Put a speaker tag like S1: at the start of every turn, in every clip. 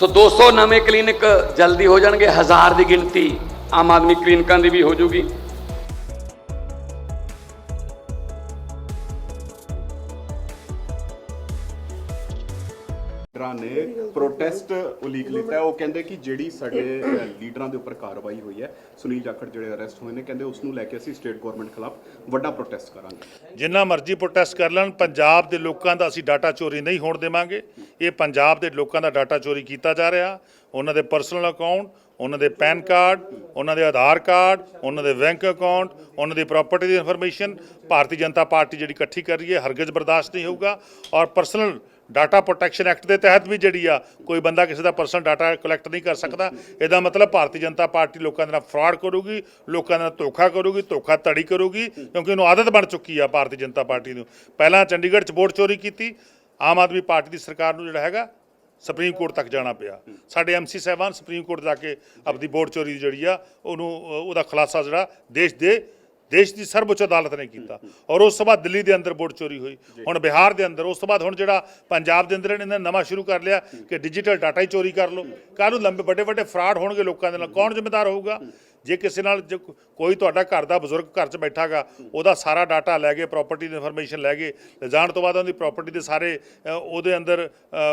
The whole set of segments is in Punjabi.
S1: ਸੋ 200 ਨਵੇਂ ਕਲੀਨਿਕ ਜਲਦੀ ਹੋ ਜਾਣਗੇ, ਹਜ਼ਾਰ ਦੀ ਗਿਣਤੀ ਆਮ ਆਦਮੀ ਕਲੀਨਿਕਾਂ ਦੀ ਵੀ ਹੋ ਜੂਗੀ।
S2: ਲੀਡਰਾਂ ਨੇ ਪ੍ਰੋਟੈਸਟ ਉਲੀਕ ਲਿੱਤਾ ਹੈ। ਉਹ ਕਹਿੰਦੇ ਕਿ ਜਿਹੜੀ ਸਾਡੇ ਅ, ਲੀਡਰਾਂ ਦੇ ਉੱਪਰ ਕਾਰਵਾਈ ਹੋਈ ਹੈ ਸੁਨੀਲ ਜਾਖੜ ਜਿਹੜੇ ਅਰੈਸਟ ਹੋਏ ਨੇ ਕਹਿੰਦੇ ਉਸ ਨੂੰ ਲੈ ਕੇ ਅਸੀਂ ਸਟੇਟ ਗਵਰਨਮੈਂਟ ਖਿਲਾਫ ਵੱਡਾ ਪ੍ਰੋਟੈਸਟ ਕਰਾਂਗੇ।
S3: ਜਿੰਨਾ ਮਰਜ਼ੀ ਪ੍ਰੋਟੈਸਟ ਕਰ ਲੈਣ ਪੰਜਾਬ ਦੇ ਲੋਕਾਂ ਦਾ ਅਸੀਂ ਡਾਟਾ ਚੋਰੀ ਨਹੀਂ ਹੋਣ ਦੇਵਾਂਗੇ। ਇਹ ਪੰਜਾਬ ਦੇ ਲੋਕਾਂ ਦਾ ਡਾਟਾ ਚੋਰੀ ਕੀਤਾ ਜਾ ਰਿਹਾ। ਉਹਨਾਂ ਦੇ ਪਰਸਨਲ ਅਕਾਊਂਟ ਉਹਨਾਂ ਦੇ ਪੈਨ ਕਾਰਡ ਉਹਨਾਂ ਦੇ ਆਧਾਰ ਕਾਰਡ ਉਹਨਾਂ ਦੇ ਬੈਂਕ ਅਕਾਊਂਟ ਉਹਨਾਂ ਦੀ ਪ੍ਰਾਪਰਟੀ ਦੀ ਇਨਫੋਰਮੇਸ਼ਨ ਭਾਰਤੀ ਜਨਤਾ ਪਾਰਟੀ ਜਿਹੜੀ ਇਕੱਠੀ ਕਰ ਰਹੀ ਹੈ ਹਰਗਿਜ਼ ਬਰਦਾਸ਼ਤ ਨਹੀਂ ਹੋਊਗਾ। ਔਰ ਪਰਸਨਲ ਡਾਟਾ ਪ੍ਰੋਟੈਕਸ਼ਨ ਐਕਟ ਦੇ ਤਹਿਤ ਵੀ ਜਿਹੜੀ ਆ, ਕੋਈ ਬੰਦਾ ਕਿਸੇ ਦਾ ਪਰਸਨਲ ਡਾਟਾ ਕਲੈਕਟ ਨਹੀਂ ਕਰ ਸਕਦਾ। ਇਹਦਾ ਮਤਲਬ ਭਾਰਤੀ ਜਨਤਾ ਪਾਰਟੀ ਲੋਕਾਂ ਦੇ ਨਾਲ ਫਰਾਡ ਕਰੂਗੀ, ਲੋਕਾਂ ਦੇ ਨਾਲ ਧੋਖਾ ਕਰੂਗੀ, ਧੋਖਾ ਧੜੀ ਕਰੂਗੀ, ਕਿਉਂਕਿ ਉਹਨੂੰ ਆਦਤ ਬਣ ਚੁੱਕੀ ਆ ਭਾਰਤੀ ਜਨਤਾ ਪਾਰਟੀ ਨੂੰ। ਪਹਿਲਾਂ ਚੰਡੀਗੜ੍ਹ 'ਚ ਵੋਟ ਚੋਰੀ ਕੀਤੀ, ਆਮ ਆਦਮੀ ਪਾਰਟੀ ਦੀ ਸਰਕਾਰ ਨੂੰ ਜਿਹੜਾ ਹੈਗਾ, ਸੁਪਰੀਮ ਕੋਰਟ ਤੱਕ ਜਾਣਾ ਪਿਆ। ਸਾਡੇ ਐਮਸੀ ਸਾਹਿਬਾਨ ਸੁਪਰੀਮ ਕੋਰਟ ਜਾ ਕੇ ਆਪਦੀ ਵੋਟ ਚੋਰੀ ਜਿਹੜੀ ਆ, ਉਹਨੂੰ, ਉਹਦਾ ਖੁਲਾਸਾ ਜਿਹੜਾ ਦੇਸ਼ ਦੇ ਦੇਸ਼ ਦੀ ਸਰਵਉੱਚ ਅਦਾਲਤ ਨੇ ਕੀਤਾ। ਔਰ ਉਸ ਤੋਂ ਬਾਅਦ ਦਿੱਲੀ ਦੇ ਅੰਦਰ ਵੋਟ ਚੋਰੀ ਹੋਈ। ਹੁਣ ਬਿਹਾਰ ਦੇ ਅੰਦਰ। ਉਸ ਤੋਂ ਬਾਅਦ ਹੁਣ ਜਿਹੜਾ ਪੰਜਾਬ ਦੇ ਅੰਦਰ ਇਹਨਾਂ ਨੇ ਨਵਾਂ ਸ਼ੁਰੂ ਕਰ ਲਿਆ ਕਿ ਡਿਜੀਟਲ ਡਾਟਾ ਹੀ ਚੋਰੀ ਕਰ ਲਓ। ਕੱਲ੍ਹ ਨੂੰ ਲੰਬੇ ਵੱਡੇ ਵੱਡੇ ਫਰਾਡ ਹੋਣਗੇ ਲੋਕਾਂ ਦੇ ਨਾਲ। ਕੌਣ ਜ਼ਿੰਮੇਦਾਰ ਹੋਊਗਾ? ਜੇ ਕਿਸੇ ਨਾਲ ਜੇ ਕੋ- ਕੋਈ ਤੁਹਾਡਾ ਘਰ ਦਾ ਬਜ਼ੁਰਗ ਘਰ 'ਚ ਬੈਠਾਗਾ ਉਹਦਾ ਸਾਰਾ ਡਾਟਾ ਲੈ ਗਏ ਪ੍ਰਾਪਰਟੀ ਦੀ ਇਨਫੋਰਮੇਸ਼ਨ ਲੈ ਗਏ ਲਿਜਾਣ ਤੋਂ ਬਾਅਦ ਉਹਦੀ ਪ੍ਰਾਪਰਟੀ ਦੇ ਸਾਰੇ ਅ, ਉਹਦੇ ਅੰਦਰ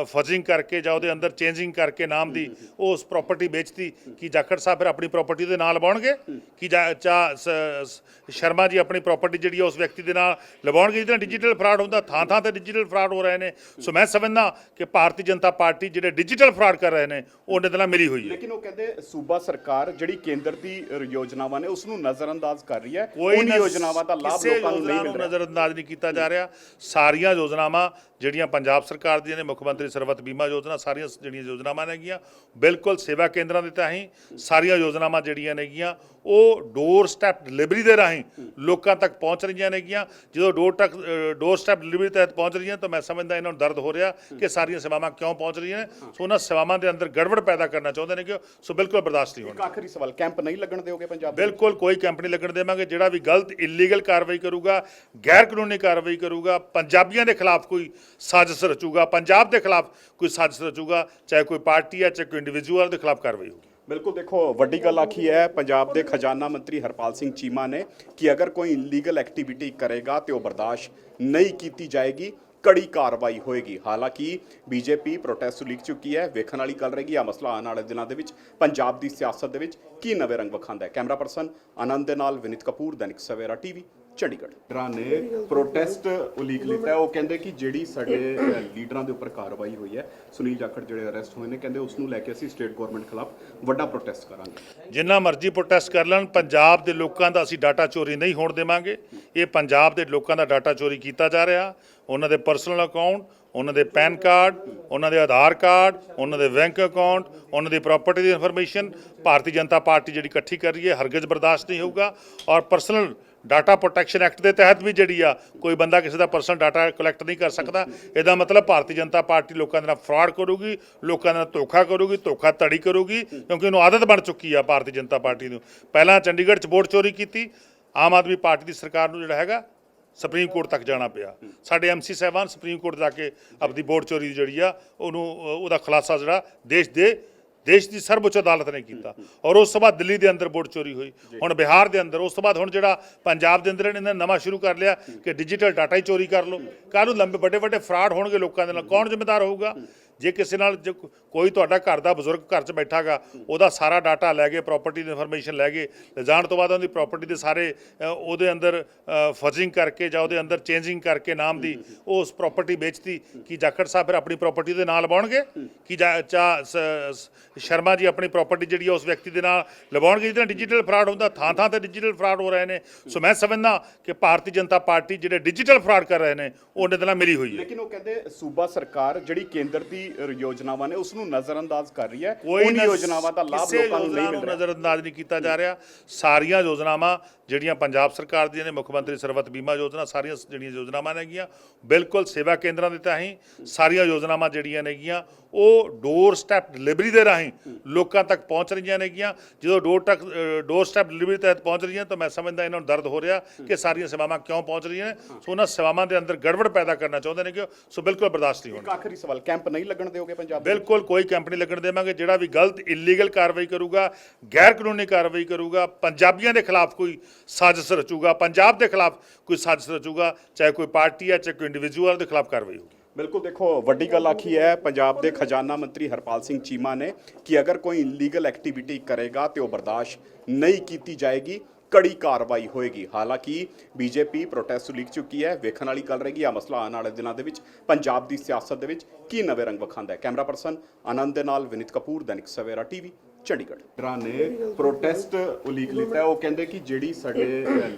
S3: ਫਜ਼ਿੰਗ ਕਰਕੇ ਜਾਂ ਉਹਦੇ ਅੰਦਰ ਚੇਂਜਿੰਗ ਕਰਕੇ ਨਾਮ ਦੀ ਉਹ ਉਸ ਪ੍ਰਾਪਰਟੀ ਵੇਚਤੀ ਕੀ ਜਾਖੜ ਸਾਹਿਬ ਫਿਰ ਆਪਣੀ ਪ੍ਰਾਪਰਟੀ ਦੇ ਨਾਲ ਲਵਾਉਣਗੇ? ਕੀ ਜਾ- ਚਾ ਸ- ਸ- ਸ਼ਰਮਾ ਜੀ ਆਪਣੀ ਪ੍ਰਾਪਰਟੀ ਜਿਹੜੀ ਆ ਉਸ ਵਿਅਕਤੀ ਦੇ ਨਾਲ ਲਵਾਉਣਗੇ? ਜਿਹਦੇ ਨਾਲ ਡਿਜੀਟਲ ਫਰਾਡ ਹੁੰਦਾ ਥਾਂ ਥਾਂ ਤੇ ਡਿਜੀਟਲ ਫਰਾਡ ਹੋ ਰਹੇ ਨੇ। ਸੋ ਮੈਂ ਸਮਝਦਾ ਕਿ ਭਾਰਤੀ ਜਨਤਾ ਪਾਰਟੀ ਜਿਹੜੇ ਡਿਜੀਟਲ ਫਰਾਡ ਕਰ ਰਹੇ ਨੇ ਉਹਨਾਂ ਦੇ ਨਾਲ ਮਿਲੀ ਹੋਈ ਹੈ।
S2: ਲੇਕਿਨ ਉਹ ਕਹਿੰਦੇ ਸੂਬਾ ਸਰਕਾਰ ਜਿਹੜੀ ਕੇਂਦਰ ਦੀ ਯੋਜਨਾਵਾਂ ਨੇ ਉਸ ਨੂੰ ਨਜ਼ਰਅੰਦਾਜ਼ ਕਰ ਰਹੀ ਹੈ।
S3: ਕੋਈ
S2: ਯੋਜਨਾਵਾਂ ਦਾ ਲਾਭ ਲੋਕਾਂ ਨੂੰ ਨਹੀਂ ਮਿਲ ਰਿਹਾ।
S3: ਨਜ਼ਰਅੰਦਾਜ਼ ਨਹੀਂ ਕੀਤਾ ਜਾ ਰਿਹਾ। ਸਾਰੀਆਂ ਯੋਜਨਾਵਾਂ ਜਿਹੜੀਆਂ ਪੰਜਾਬ ਸਰਕਾਰ ਦੀਆਂ ਨੇ ਮੁੱਖ ਮੰਤਰੀ ਸਰਬਤ ਬੀਮਾ ਯੋਜਨਾ ਸਾਰੀਆਂ ਜਿਹੜੀਆਂ ਯੋਜਨਾਵਾਂ ਨੇਗੀਆਂ ਬਿਲਕੁਲ ਸੇਵਾ ਕੇਂਦਰਾਂ ਦੇ ਤਹਿਤ ਸਾਰੀਆਂ ਯੋਜਨਾਵਾਂ ਜਿਹੜੀਆਂ ਨੇਗੀਆਂ ਉਹ ਡੋਰ ਸਟੈਪ ਡਿਲੀਵਰੀ ਦੇ ਰਾਹੀਂ ਲੋਕਾਂ ਤੱਕ ਪਹੁੰਚ ਰਹੀਆਂ ਨੇਗੀਆਂ ਜਦੋਂ ਡੋਰ ਤੱਕ ਡੋਰ ਸਟੈਪ ਡਿਲੀਵਰੀ ਤਹਿਤ ਪਹੁੰਚ ਰਹੀਆਂ ਤਾਂ ਮੈਂ ਸਮਝਦਾ ਇਹਨਾਂ ਨੂੰ ਦਰਦ ਹੋ ਰਿਹਾ ਕਿ ਸਾਰੀਆਂ ਸੇਵਾਵਾਂ ਕਿਉਂ ਪਹੁੰਚ ਰਹੀਆਂ ਨੇ। ਸੋ ਉਹਨਾਂ ਸੇਵਾਵਾਂ ਦੇ ਅੰਦਰ ਗੜਬੜ ਪੈਦਾ ਕਰਨਾ ਚਾਹੁੰਦੇ ਨੇ ਕਿ ਸੋ ਬਿਲਕੁਲ ਬਰਦਾਸ਼ਤ ਨਹੀਂ ਹੋਣੀ
S2: ਇੱਕ ਆਖਰੀ ਸਵਾਲ ਕੈਂਪ ਨਹੀਂ ਲੱਗਣ ਦਿਓਗੇ ਪੰਜਾਬ ਦੇ?
S3: ਬਿਲਕੁਲ ਕੋਈ ਕੰਪਨੀ ਲੱਗਣ ਦੇਵਾਂਗੇ ਜਿਹੜਾ ਵੀ ਗਲਤ ਇਲੀਗਲ ਕਾਰਵਾਈ ਕਰੂਗਾ ਗੈਰ ਕਾਨੂੰਨੀ ਕਾਰਵਾਈ ਕਰੂਗਾ ਪੰਜਾਬੀਆਂ ਦੇ ਖਿਲਾਫ ਕੋਈ ਸਾਜ਼ਿਸ਼ ਰਚੂਗਾ ਪੰਜਾਬ ਦੇ ਖਿਲਾਫ ਕੋਈ ਸਾਜ਼ਿਸ਼ ਰਚੂਗਾ ਚਾਹੇ ਕੋਈ ਪਾਰਟੀ ਹੈ ਚਾਹੇ ਕੋਈ ਇੰਡੀਵਿਜੂਅਲ ਦੇ ਖਿਲਾਫ ਕਾਰਵਾਈ ਹੋਊਗੀ
S2: ਬਿਲਕੁਲ ਦੇਖੋ ਵੱਡੀ ਗੱਲ ਆਖੀ ਹੈ ਪੰਜਾਬ ਦੇ ਖਜ਼ਾਨਾ ਮੰਤਰੀ ਹਰਪਾਲ ਸਿੰਘ ਚੀਮਾ ਨੇ ਕਿ ਅਗਰ ਕੋਈ ਇਲੀਗਲ ਐਕਟੀਵਿਟੀ ਕਰੇਗਾ ਤੇ ਉਹ ਬਰਦਾਸ਼ਤ ਨਹੀਂ ਕੀਤੀ ਜਾਏਗੀ ਕੜੀ ਕਾਰਵਾਈ ਹੋਏਗੀ। ਹਾਲਾਂਕਿ, ਬੀਜੇਪੀ ਪ੍ਰੋਟੈਸਟ ਲਿਖ ਚੁੱਕੀ ਹੈ। ਵੇਖਣ ਵਾਲੀ ਗੱਲ ਰਹੇਗੀ। ਆ ਮਸਲਾ ਆਉਣ ਵਾਲੇ ਦਿਨਾਂ ਦੇ ਵਿੱਚ, ਪੰਜਾਬ ਦੀ ਸਿਆਸਤ ਦੇ ਵਿੱਚ ਕੀ ਨਵੇਂ ਰੰਗ ਵਿਖਾਉਂਦਾ ਹੈ। ਕੈਮਰਾ ਪਰਸਨ ਆਨੰਦ ਦੇ ਨਾਲ ਵਿਨੀਤ ਕਪੂਰ, ਦੈਨਿਕ ਸਵੇਰਾ ਟੀਵੀ ਚੰਡੀਗੜ੍ਹ। ਲੀਡਰਾਂ ਨੇ ਪ੍ਰੋਟੈਸਟ ਉਲੀਕ ਲਿੱਤਾ। ਉਹ ਕਹਿੰਦੇ ਕਿ ਜਿਹੜੀ ਸਾਡੇ ਲੀਡਰਾਂ ਦੇ ਉੱਪਰ ਕਾਰਵਾਈ ਹੋਈ ਹੈ ਸੁਨੀਲ ਜਾਖੜ ਜਿਹੜੇ ਅਰੈਸਟ ਹੋਏ ਨੇ ਕਹਿੰਦੇ ਉਸ ਨੂੰ ਲੈ ਕੇ ਅਸੀਂ ਸਟੇਟ ਗਵਰਨਮੈਂਟ ਖਿਲਾਫ ਵੱਡਾ ਪ੍ਰੋਟੈਸਟ ਕਰਾਂਗੇ।
S3: ਜਿੰਨਾ ਮਰਜ਼ੀ ਪ੍ਰੋਟੈਸਟ ਕਰ ਲੈਣ ਪੰਜਾਬ ਦੇ ਲੋਕਾਂ ਦਾ ਅਸੀਂ ਡਾਟਾ ਚੋਰੀ ਨਹੀਂ ਹੋਣ ਦੇਵਾਂਗੇ। ਇਹ ਪੰਜਾਬ ਦੇ ਲੋਕਾਂ ਦਾ ਡਾਟਾ ਚੋਰੀ ਕੀਤਾ ਜਾ ਰਿਹਾ। ਉਹਨਾਂ ਦੇ ਪਰਸਨਲ ਅਕਾਊਂਟ ਉਹਨਾਂ ਦੇ ਪੈਨ ਕਾਰਡ ਉਹਨਾਂ ਦੇ ਆਧਾਰ ਕਾਰਡ ਉਹਨਾਂ ਦੇ ਬੈਂਕ ਅਕਾਊਂਟ ਉਹਨਾਂ ਦੀ ਪ੍ਰਾਪਰਟੀ ਦੀ ਇਨਫੋਰਮੇਸ਼ਨ ਭਾਰਤੀ ਜਨਤਾ ਪਾਰਟੀ ਜਿਹੜੀ ਇਕੱਠੀ ਕਰ ਰਹੀ ਹੈ ਹਰਗਿਜ਼ ਬਰਦਾਸ਼ਤ ਨਹੀਂ ਹੋਊਗਾ। ਔਰ ਪਰਸਨਲ ਡਾਟਾ ਪ੍ਰੋਟੈਕਸ਼ਨ ਐਕਟ ਦੇ ਤਹਿਤ ਵੀ ਜਿਹੜੀ ਆ, ਕੋਈ ਬੰਦਾ ਕਿਸੇ ਦਾ ਪਰਸਨਲ ਡਾਟਾ ਕਲੈਕਟ ਨਹੀਂ ਕਰ ਸਕਦਾ। ਇਹਦਾ ਮਤਲਬ ਭਾਰਤੀ ਜਨਤਾ ਪਾਰਟੀ ਲੋਕਾਂ ਦੇ ਨਾਲ ਫਰਾਡ ਕਰੂਗੀ, ਲੋਕਾਂ ਦੇ ਨਾਲ ਧੋਖਾ ਕਰੂਗੀ, ਧੋਖਾ ਧੜੀ ਕਰੂਗੀ, ਕਿਉਂਕਿ ਉਹਨੂੰ ਆਦਤ ਬਣ ਚੁੱਕੀ ਆ ਭਾਰਤੀ ਜਨਤਾ ਪਾਰਟੀ ਨੂੰ। ਪਹਿਲਾਂ ਚੰਡੀਗੜ੍ਹ 'ਚ ਵੋਟ ਚੋਰੀ ਕੀਤੀ, ਆਮ ਆਦਮੀ ਪਾਰਟੀ ਦੀ ਸਰਕਾਰ ਨੂੰ ਜਿਹੜਾ ਹੈਗਾ, ਸੁਪਰੀਮ ਕੋਰਟ ਤੱਕ ਜਾਣਾ ਪਿਆ। ਸਾਡੇ ਐਮਸੀ ਸਾਹਿਬਾਨ ਸੁਪਰੀਮ ਕੋਰਟ ਜਾ ਕੇ ਆਪਦੀ ਵੋਟ ਚੋਰੀ ਜਿਹੜੀ ਆ, ਉਹਨੂੰ, ਉਹਦਾ ਖੁਲਾਸਾ ਜਿਹੜਾ ਦੇਸ਼ ਦੇ ਦੇਸ਼ ਦੀ ਸਰਵਉੱਚ ਅਦਾਲਤ ਨੇ ਕੀਤਾ। ਔਰ ਉਸ ਤੋਂ ਬਾਅਦ ਦਿੱਲੀ ਦੇ ਅੰਦਰ ਵੋਟ ਚੋਰੀ ਹੋਈ। ਹੁਣ ਬਿਹਾਰ ਦੇ ਅੰਦਰ। ਉਸ ਤੋਂ ਬਾਅਦ ਹੁਣ ਜਿਹੜਾ ਪੰਜਾਬ ਦੇ ਅੰਦਰ ਇਹਨਾਂ ਨੇ ਨਵਾਂ ਸ਼ੁਰੂ ਕਰ ਲਿਆ ਕਿ ਡਿਜੀਟਲ ਡਾਟਾ ਹੀ ਚੋਰੀ ਕਰ ਲਓ। ਕੱਲ੍ਹ ਨੂੰ ਲੰਬੇ ਵੱਡੇ ਵੱਡੇ ਫਰਾਡ ਹੋਣਗੇ ਲੋਕਾਂ ਦੇ ਨਾਲ। ਕੌਣ ਜ਼ਿੰਮੇਦਾਰ ਹੋਊਗਾ? ਜੇ ਕਿਸੇ ਨਾਲ ਜੇ ਕੋ- ਕੋਈ ਤੁਹਾਡਾ ਘਰ ਦਾ ਬਜ਼ੁਰਗ ਘਰ 'ਚ ਬੈਠਾਗਾ ਉਹਦਾ ਸਾਰਾ ਡਾਟਾ ਲੈ ਗਏ ਪ੍ਰਾਪਰਟੀ ਦੀ ਇਨਫੋਰਮੇਸ਼ਨ ਲੈ ਗਏ ਲਿਜਾਣ ਤੋਂ ਬਾਅਦ ਉਹਦੀ ਪ੍ਰਾਪਰਟੀ ਦੇ ਸਾਰੇ ਅ, ਉਹਦੇ ਅੰਦਰ ਫਰਜ਼ਿੰਗ ਕਰਕੇ ਜਾਂ ਉਹਦੇ ਅੰਦਰ ਚੇਂਜਿੰਗ ਕਰਕੇ ਨਾਮ ਦੀ ਉਹ ਉਸ ਪ੍ਰਾਪਰਟੀ ਵੇਚਤੀ ਕੀ ਜਾਖੜ ਸਾਹਿਬ ਫਿਰ ਆਪਣੀ ਪ੍ਰਾਪਰਟੀ ਦੇ ਨਾਲ ਲਵਾਉਣਗੇ? ਕੀ ਜਾ- ਚਾ ਸ- ਸ- ਸ਼ਰਮਾ ਜੀ ਆਪਣੀ ਪ੍ਰਾਪਰਟੀ ਜਿਹੜੀ ਆ ਉਸ ਵਿਅਕਤੀ ਦੇ ਨਾਲ ਲਵਾਉਣਗੇ? ਜਿਹਦੇ ਨਾਲ ਡਿਜੀਟਲ ਫਰਾਡ ਹੁੰਦਾ ਥਾਂ ਥਾਂ ਤੇ ਡਿਜੀਟਲ ਫਰਾਡ ਹੋ ਰਹੇ ਨੇ। ਸੋ ਮੈਂ ਸਮਝਦਾ ਕਿ ਭਾਰਤੀ ਜਨਤਾ ਪਾਰਟੀ ਜਿਹੜੇ ਡਿਜੀਟਲ ਫਰਾਡ ਕਰ ਰਹੇ ਨੇ ਉਹ ਉਹਦੇ ਨਾਲ ਮਿਲੀ ਹੋਈ ਹੈ।
S2: ਲੇਕਿਨ ਉਹ ਕਹਿੰਦੇ ਸੂਬਾ ਸਰਕਾਰ ਜਿਹੜੀ ਕੇਂਦਰ ਦੀ ਯੋਜਨਾਵਾਂ ਨੇ ਉਸ ਨੂੰ ਨਜ਼ਰਅੰਦਾਜ਼ ਕਰ ਰਹੀ ਹੈ।
S3: ਕੋਈ
S2: ਯੋਜਨਾਵਾਂ ਦਾ ਲਾਭ ਲੋਕਾਂ ਨੂੰ ਨਹੀਂ ਮਿਲ ਰਿਹਾ।
S3: ਨਜ਼ਰਅੰਦਾਜ਼ ਨਹੀਂ ਕੀਤਾ ਜਾ ਰਿਹਾ। ਸਾਰੀਆਂ ਯੋਜਨਾਵਾਂ ਜਿਹੜੀਆਂ ਪੰਜਾਬ ਸਰਕਾਰ ਦੀਆਂ ਨੇ ਮੁੱਖ ਮੰਤਰੀ ਸਰਬਤ ਬੀਮਾ ਯੋਜਨਾ ਸਾਰੀਆਂ ਜਿਹੜੀਆਂ ਯੋਜਨਾਵਾਂ ਨੇਗੀਆਂ ਬਿਲਕੁਲ ਸੇਵਾ ਕੇਂਦਰਾਂ ਦੇ ਤਹਿਤ ਸਾਰੀਆਂ ਯੋਜਨਾਵਾਂ ਜਿਹੜੀਆਂ ਨੇਗੀਆਂ ਉਹ ਡੋਰ ਸਟੈਪ ਡਿਲੀਵਰੀ ਦੇ ਰਾਹੀਂ ਲੋਕਾਂ ਤੱਕ ਪਹੁੰਚ ਰਹੀਆਂ ਨੇਗੀਆਂ ਜਦੋਂ ਡੋਰ ਤੱਕ ਡੋਰ ਸਟੈਪ ਡਿਲੀਵਰੀ ਤਹਿਤ ਪਹੁੰਚ ਰਹੀਆਂ ਤਾਂ ਮੈਂ ਸਮਝਦਾ ਇਹਨਾਂ ਨੂੰ ਦਰਦ ਹੋ ਰਿਹਾ ਕਿ ਸਾਰੀਆਂ ਸੇਵਾਵਾਂ ਕਿਉਂ ਪਹੁੰਚ ਰਹੀਆਂ ਨੇ। ਸੋ ਉਹਨਾਂ ਸੇਵਾਵਾਂ ਦੇ ਅੰਦਰ ਗੜਬੜ ਪੈਦਾ ਕਰਨਾ ਚਾਹੁੰਦੇ ਨੇ ਕਿ ਸੋ ਬਿਲਕੁਲ ਬਰਦਾਸ਼ਤ ਨਹੀਂ ਹੋਣੀ
S2: ਆਖਰੀ ਸਵਾਲ ਕੈਂਪ ਨਹੀਂ ਲੱਗਣ ਦਿਓਗੇ ਪੰਜਾਬ ਦੇ?
S3: ਬਿਲਕੁਲ ਕੋਈ ਕੈਂਪ ਨਹੀਂ ਲੱਗਣ ਦੇਵਾਂਗੇ ਜਿਹੜਾ ਵੀ ਗਲਤ ਇਲੀਗਲ ਕਾਰਵਾਈ ਕਰੂਗਾ ਗੈਰ ਕਾਨੂੰਨੀ ਕਾਰਵਾਈ ਕਰੂਗਾ ਪੰਜਾਬੀਆਂ ਦੇ ਖਿਲਾਫ ਕੋਈ ਸਾਜ਼ਿਸ਼ ਰਚੂਗਾ ਪੰਜਾਬ ਦੇ ਖਿਲਾਫ ਕੋਈ ਸਾਜ਼ਿਸ਼ ਰਚੂਗਾ ਚਾਹੇ ਕੋਈ ਪਾਰਟੀ ਹੈ ਚਾਹੇ ਕੋਈ ਇੰਡੀਵਿਜੂਅਲ ਦੇ ਖਿਲਾਫ ਕਾਰਵਾਈ ਹੋਊਗੀ
S2: ਬਿਲਕੁਲ ਦੇਖੋ ਵੱਡੀ ਗੱਲ ਆਖੀ ਹੈ ਪੰਜਾਬ ਦੇ ਖਜ਼ਾਨਾ ਮੰਤਰੀ ਹਰਪਾਲ ਸਿੰਘ ਚੀਮਾ ਨੇ ਕਿ ਅਗਰ ਕੋਈ ਇਲੀਗਲ ਐਕਟੀਵਿਟੀ ਕਰੇਗਾ ਤੇ ਉਹ ਬਰਦਾਸ਼ਤ ਨਹੀਂ ਕੀਤੀ ਜਾਏਗੀ ਕੜੀ ਕਾਰਵਾਈ ਹੋਏਗੀ। ਹਾਲਾਂਕਿ, ਬੀਜੇਪੀ ਪ੍ਰੋਟੈਸਟ ਲਿਖ ਚੁੱਕੀ ਹੈ। ਵੇਖਣ ਵਾਲੀ ਗੱਲ ਰਹੇਗੀ। ਆ ਮਸਲਾ ਆਉਣ ਵਾਲੇ ਦਿਨਾਂ ਦੇ ਵਿੱਚ, ਪੰਜਾਬ ਦੀ ਸਿਆਸਤ ਦੇ ਵਿੱਚ ਕੀ ਨਵੇਂ ਰੰਗ ਵਿਖਾਉਂਦਾ ਹੈ। ਕੈਮਰਾ ਪਰਸਨ ਆਨੰਦ ਦੇ ਨਾਲ ਵਿਨੀਤ ਕਪੂਰ, ਦੈਨਿਕ ਸਵੇਰਾ ਟੀਵੀ ਚੰਡੀਗੜ੍ਹ। ਲੀਡਰਾਂ ਨੇ ਪ੍ਰੋਟੈਸਟ ਉਲੀਕ ਲਿੱਤਾ। ਉਹ ਕਹਿੰਦੇ ਕਿ ਜਿਹੜੀ ਸਾਡੇ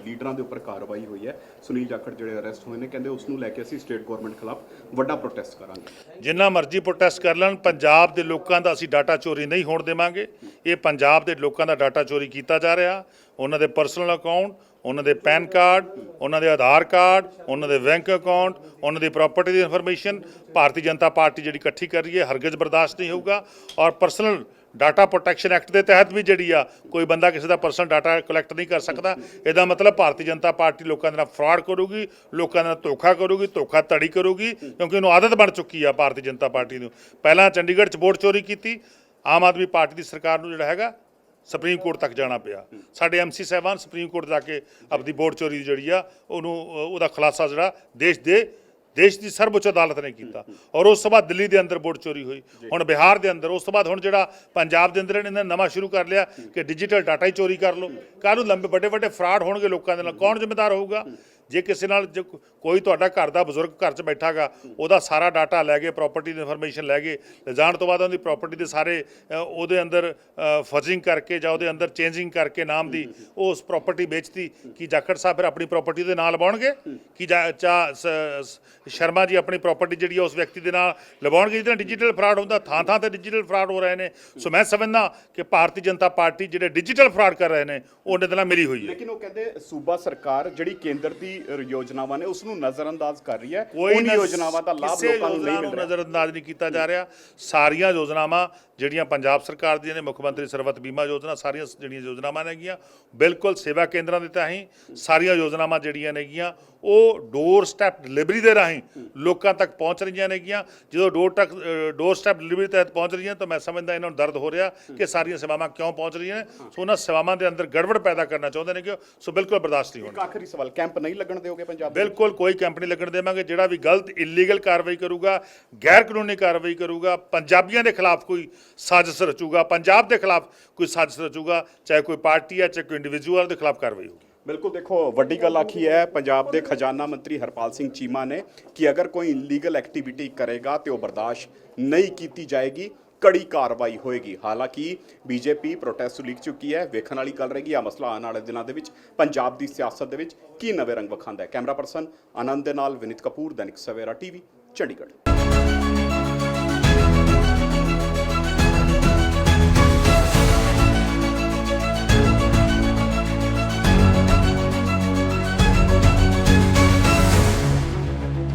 S2: ਲੀਡਰਾਂ ਦੇ ਉੱਪਰ ਕਾਰਵਾਈ ਹੋਈ ਹੈ ਸੁਨੀਲ ਜਾਖੜ ਜਿਹੜੇ ਅਰੈਸਟ ਹੋਏ ਨੇ ਕਹਿੰਦੇ ਉਸ ਨੂੰ ਲੈ ਕੇ ਅਸੀਂ ਸਟੇਟ ਗਵਰਨਮੈਂਟ ਖਿਲਾਫ ਵੱਡਾ ਪ੍ਰੋਟੈਸਟ ਕਰਾਂਗੇ।
S3: ਜਿੰਨਾ ਮਰਜ਼ੀ ਪ੍ਰੋਟੈਸਟ ਕਰ ਲੈਣ ਪੰਜਾਬ ਦੇ ਲੋਕਾਂ ਦਾ ਅਸੀਂ ਡਾਟਾ ਚੋਰੀ ਨਹੀਂ ਹੋਣ ਦੇਵਾਂਗੇ। ਇਹ ਪੰਜਾਬ ਦੇ ਲੋਕਾਂ ਦਾ ਡਾਟਾ ਚੋਰੀ ਕੀਤਾ ਜਾ ਰਿਹਾ। ਉਹਨਾਂ ਦੇ ਪਰਸਨਲ ਅਕਾਊਂਟ ਉਹਨਾਂ ਦੇ ਪੈਨ ਕਾਰਡ ਉਹਨਾਂ ਦੇ ਆਧਾਰ ਕਾਰਡ ਉਹਨਾਂ ਦੇ ਬੈਂਕ ਅਕਾਊਂਟ ਉਹਨਾਂ ਦੀ ਪ੍ਰਾਪਰਟੀ ਦੀ ਇਨਫੋਰਮੇਸ਼ਨ ਭਾਰਤੀ ਜਨਤਾ ਪਾਰਟੀ ਜਿਹੜੀ ਇਕੱਠੀ ਕਰ ਰਹੀ ਹੈ ਹਰਗਿਜ਼ ਬਰਦਾਸ਼ਤ ਨਹੀਂ ਹੋਊਗਾ। ਔਰ ਪਰਸਨਲ ਡਾਟਾ ਪ੍ਰੋਟੈਕਸ਼ਨ ਐਕਟ ਦੇ ਤਹਿਤ ਵੀ ਜਿਹੜੀ ਆ, ਕੋਈ ਬੰਦਾ ਕਿਸੇ ਦਾ ਪਰਸਨਲ ਡਾਟਾ ਕਲੈਕਟ ਨਹੀਂ ਕਰ ਸਕਦਾ। ਇਹਦਾ ਮਤਲਬ ਭਾਰਤੀ ਜਨਤਾ ਪਾਰਟੀ ਲੋਕਾਂ ਦੇ ਨਾਲ ਫਰਾਡ ਕਰੂਗੀ, ਲੋਕਾਂ ਦੇ ਨਾਲ ਧੋਖਾ ਕਰੂਗੀ, ਧੋਖਾ ਧੜੀ ਕਰੂਗੀ, ਕਿਉਂਕਿ ਉਹਨੂੰ ਆਦਤ ਬਣ ਚੁੱਕੀ ਆ ਭਾਰਤੀ ਜਨਤਾ ਪਾਰਟੀ ਨੂੰ। ਪਹਿਲਾਂ ਚੰਡੀਗੜ੍ਹ 'ਚ ਵੋਟ ਚੋਰੀ ਕੀਤੀ, ਆਮ ਆਦਮੀ ਪਾਰਟੀ ਦੀ ਸਰਕਾਰ ਨੂੰ ਜਿਹੜਾ ਹੈਗਾ ਸੁਪਰੀਮ ਕੋਰਟ ਤੱਕ ਜਾਣਾ ਪਿਆ। ਸਾਡੇ ਐਮਸੀ ਸਾਹਿਬਾਨ ਸੁਪਰੀਮ ਕੋਰਟ ਜਾ ਕੇ ਆਪਣੀ ਵੋਟ ਚੋਰੀ ਜਿਹੜੀ ਆ, ਉਹਨੂੰ, ਉਹਦਾ ਖੁਲਾਸਾ ਜਿਹੜਾ ਦੇਸ਼ ਦੇ ਦੇਸ਼ ਦੀ ਸਰਵਉੱਚ ਅਦਾਲਤ ਨੇ ਕੀਤਾ। ਔਰ ਉਸ ਤੋਂ ਬਾਅਦ ਦਿੱਲੀ ਦੇ ਅੰਦਰ ਵੋਟ ਚੋਰੀ ਹੋਈ। ਹੁਣ ਬਿਹਾਰ ਦੇ ਅੰਦਰ। ਉਸ ਤੋਂ ਬਾਅਦ ਹੁਣ ਜਿਹੜਾ ਪੰਜਾਬ ਦੇ ਅੰਦਰ ਇਹਨਾਂ ਨੇ ਨਵਾਂ ਸ਼ੁਰੂ ਕਰ ਲਿਆ ਕਿ ਡਿਜੀਟਲ ਡਾਟਾ ਹੀ ਚੋਰੀ ਕਰ ਲਓ। ਕੱਲ੍ਹ ਨੂੰ ਲੰਬੇ ਵੱਡੇ ਵੱਡੇ ਫਰਾਡ ਹੋਣਗੇ ਲੋਕਾਂ ਦੇ ਨਾਲ। ਕੌਣ ਜ਼ਿੰਮੇਦਾਰ ਹੋਊਗਾ? ਜੇ ਕਿਸੇ ਨਾਲ ਜੇ ਕੋ- ਕੋਈ ਤੁਹਾਡਾ ਘਰ ਦਾ ਬਜ਼ੁਰਗ ਘਰ 'ਚ ਬੈਠਾਗਾ ਉਹਦਾ ਸਾਰਾ ਡਾਟਾ ਲੈ ਗਏ ਪ੍ਰਾਪਰਟੀ ਦੀ ਇਨਫੋਰਮੇਸ਼ਨ ਲੈ ਗਏ ਲਿਜਾਣ ਤੋਂ ਬਾਅਦ ਉਹਦੀ ਪ੍ਰਾਪਰਟੀ ਦੇ ਸਾਰੇ ਅ, ਉਹਦੇ ਅੰਦਰ ਫਰਜ਼ਿੰਗ ਕਰਕੇ ਜਾਂ ਉਹਦੇ ਅੰਦਰ ਚੇਂਜਿੰਗ ਕਰਕੇ ਨਾਮ ਦੀ ਉਹ ਉਸ ਪ੍ਰਾਪਰਟੀ ਵੇਚਤੀ ਕੀ ਜਾਖੜ ਸਾਹਿਬ ਫਿਰ ਆਪਣੀ ਪ੍ਰਾਪਰਟੀ ਦੇ ਨਾਲ ਲਵਾਉਣਗੇ? ਕੀ ਜਾ- ਚਾ- ਸ- ਸ- ਸ਼ਰਮਾ ਜੀ ਆਪਣੀ ਪ੍ਰਾਪਰਟੀ ਜਿਹੜੀ ਆ ਉਸ ਵਿਅਕਤੀ ਦੇ ਨਾਲ ਲਵਾਉਣਗੇ? ਜਿਹਦੇ ਨਾਲ ਡਿਜੀਟਲ ਫਰਾਡ ਹੁੰਦਾ ਥਾਂ ਥਾਂ ਤੇ ਡਿਜੀਟਲ ਫਰਾਡ ਹੋ ਰਹੇ ਨੇ। ਸੋ ਮੈਂ ਸਮਝਦਾ ਕਿ ਭਾਰਤੀ ਜਨਤਾ ਪਾਰਟੀ ਜਿਹੜੇ ਡਿਜੀਟਲ ਫਰਾਡ ਕਰ ਰਹੇ ਨੇ ਉਹਨਾਂ ਦੇ ਨਾਲ ਮਿਲੀ ਹੋਈ ਹੈ।
S2: ਲੇਕਿਨ ਉਹ ਕਹਿੰਦੇ ਸੂਬਾ ਸਰਕਾਰ ਜਿਹੜੀ ਕੇਂਦਰ ਦੀ ਯੋਜਨਾਵਾਂ ਨੇ ਉਸ ਨੂੰ ਨਜ਼ਰਅੰਦਾਜ਼ ਕਰ ਰਹੀ ਹੈ।
S3: ਕੋਈ
S2: ਯੋਜਨਾਵਾਂ ਦਾ ਲਾਭ ਲੋਕਾਂ ਨੂੰ ਨਹੀਂ ਮਿਲ ਰਿਹਾ।
S3: ਨਜ਼ਰਅੰਦਾਜ਼ ਨਹੀਂ ਕੀਤਾ ਜਾ ਰਿਹਾ। ਸਾਰੀਆਂ ਯੋਜਨਾਵਾਂ ਜਿਹੜੀਆਂ ਪੰਜਾਬ ਸਰਕਾਰ ਦੀਆਂ ਨੇ ਮੁੱਖ ਮੰਤਰੀ ਸਰਬਤ ਬੀਮਾ ਯੋਜਨਾ ਸਾਰੀਆਂ ਜਿਹੜੀਆਂ ਯੋਜਨਾਵਾਂ ਨੇਗੀਆਂ ਬਿਲਕੁਲ ਸੇਵਾ ਕੇਂਦਰਾਂ ਦੇ ਤਹਿਤ ਸਾਰੀਆਂ ਯੋਜਨਾਵਾਂ ਜਿਹੜੀਆਂ ਨੇਗੀਆਂ ਉਹ ਡੋਰ ਸਟੈਪ ਡਿਲੀਵਰੀ ਦੇ ਰਾਹੀਂ ਲੋਕਾਂ ਤੱਕ ਪਹੁੰਚ ਰਹੀਆਂ ਨੇਗੀਆਂ। ਜਦੋਂ ਡੋਰ ਤੱਕ ਡੋਰ ਸਟੈਪ ਡਿਲੀਵਰੀ ਤਹਿਤ ਪਹੁੰਚ ਰਹੀਆਂ ਤਾਂ ਮੈਂ ਸਮਝਦਾ ਇਹਨਾਂ ਨੂੰ ਦਰਦ ਹੋ ਰਿਹਾ ਕਿ ਸਾਰੀਆਂ ਸੇਵਾਵਾਂ ਕਿਉਂ ਪਹੁੰਚ ਰਹੀਆਂ ਨੇ। ਸੋ ਉਹਨਾਂ ਸੇਵਾਵਾਂ ਦੇ ਅੰਦਰ ਗੜਬੜ ਪੈਦਾ ਕਰਨਾ ਚਾਹੁੰਦੇ ਨੇ ਕਿ ਸੋ ਬਿਲਕੁਲ ਬਰਦਾਸ਼ਤ ਨਹੀਂ ਹੋਣੀ
S2: ਆਖਰੀ ਸਵਾਲ ਕੈਂਪ ਨਹੀਂ ਲੱਗਣ ਦਿਓਗੇ ਪੰਜਾਬ?
S3: ਬਿਲਕੁਲ ਕੋਈ ਕੈਂਪ ਨਹੀਂ ਲੱਗਣ ਦੇਵਾਂਗੇ। ਜਿਹੜਾ ਵੀ ਗਲਤ ਇਲੀਗਲ ਕਾਰਵਾਈ ਕਰੂਗਾ ਗੈਰ ਕਾਨੂੰਨੀ ਕਾਰਵਾਈ ਕਰੂਗਾ ਪੰਜਾਬੀਆਂ ਦੇ ਖਿਲਾਫ ਕੋਈ ਸਾਜ਼ਿਸ਼ ਰਚੂਗਾ ਪੰਜਾਬ ਦੇ ਖਿਲਾਫ ਕੋਈ ਸਾਜ਼ਿਸ਼ ਰਚੂਗਾ ਚਾਹੇ ਕੋਈ ਪਾਰਟੀ ਹੈ ਚਾਹੇ ਕੋਈ ਇੰਡੀਵਿਜੂਅਲ ਦੇ ਖਿਲਾਫ ਕਾਰਵਾਈ ਹੋਊਗੀ।
S2: ਬਿਲਕੁਲ ਦੇਖੋ, ਵੱਡੀ ਗੱਲ ਆਖੀ ਹੈ, ਪੰਜਾਬ ਦੇ ਖਜ਼ਾਨਾ ਮੰਤਰੀ ਹਰਪਾਲ ਸਿੰਘ ਚੀਮਾ ਨੇ ਕਿ ਅਗਰ ਕੋਈ ਇਲੀਗਲ ਐਕਟੀਵਿਟੀ ਕਰੇਗਾ ਤੇ ਉਹ ਬਰਦਾਸ਼ਤ ਨਹੀਂ ਕੀਤੀ ਜਾਏਗੀ, ਕੜੀ ਕਾਰਵਾਈ ਹੋਏਗੀ। ਹਾਲਾਂਕਿ ਬੀਜੇਪੀ ਪ੍ਰੋਟੈਸਟ ਲਿਖ ਚੁੱਕੀ ਹੈ। ਵੇਖਣ ਵਾਲੀ ਗੱਲ ਰਹੇਗੀ ਆ ਮਸਲਾ ਆਉਣ ਵਾਲੇ ਦਿਨਾਂ ਦੇ ਵਿੱਚ, ਪੰਜਾਬ ਦੀ ਸਿਆਸਤ ਦੇ ਵਿੱਚ ਕੀ ਨਵੇਂ ਰੰਗ ਵਿਖਾਉਂਦਾ ਹੈ। ਕੈਮਰਾ ਪਰਸਨ ਆਨੰਦ ਦੇ ਨਾਲ ਵਿਨੀਤ ਕਪੂਰ, ਦੈਨਿਕ ਸਵੇਰਾ ਟੀਵੀ, ਚੰਡੀਗੜ੍ਹ।